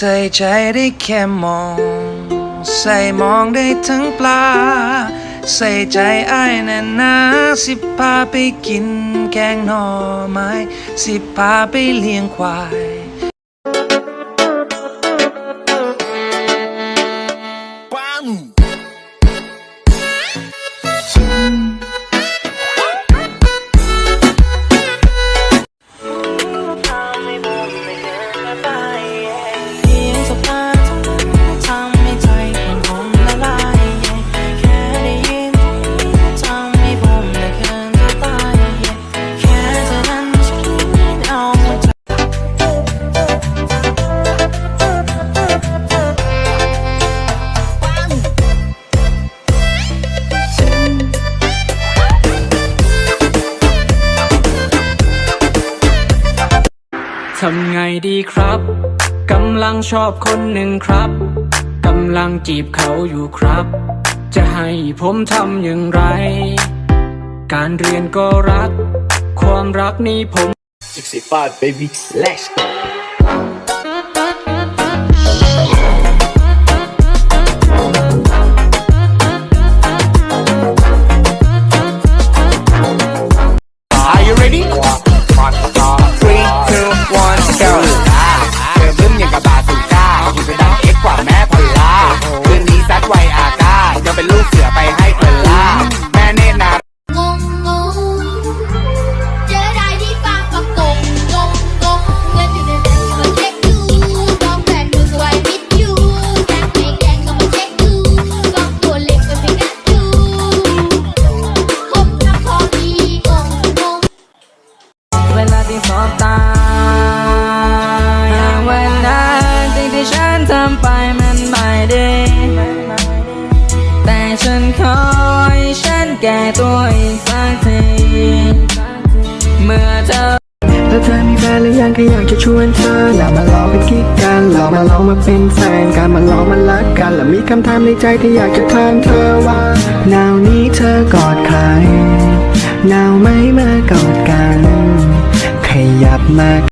ส่ใจได้แค่มอง ใส่มองได้ทั้งปลา ใส่ใจไอ้แน่นนาสิพาไปกินแกงหน่อไม้ สิพาไปเลี้ยงควาย ทำไงดีครับ กำลังชอบคนหนึ่งครับ กำลังจีบเขาอยู่ครับ จะให้ผมทำอย่างไร การเรียนก็รัก ความรักนี้ผม65 baby let's go ที่สบตาอย่างวันนั้นสิ่งที่ฉันทำไปมันไม่ดีแต่ฉันขอให้ฉันแก้ตัวอีกสักทีเมื่อเธอแล้วเธอมีแฟนหรือยังก็อยากจะชวนเธอเรามาลองเป็นกิ๊กกันเรามาลองมาเป็นแฟนกันมาลองมารักกันแล้วมีคำถามในใจที่อยากจะถามเธอว่าหนาวนี้เธอกอดใครหนาวไหมเมื่อกอดกัน ขยับมา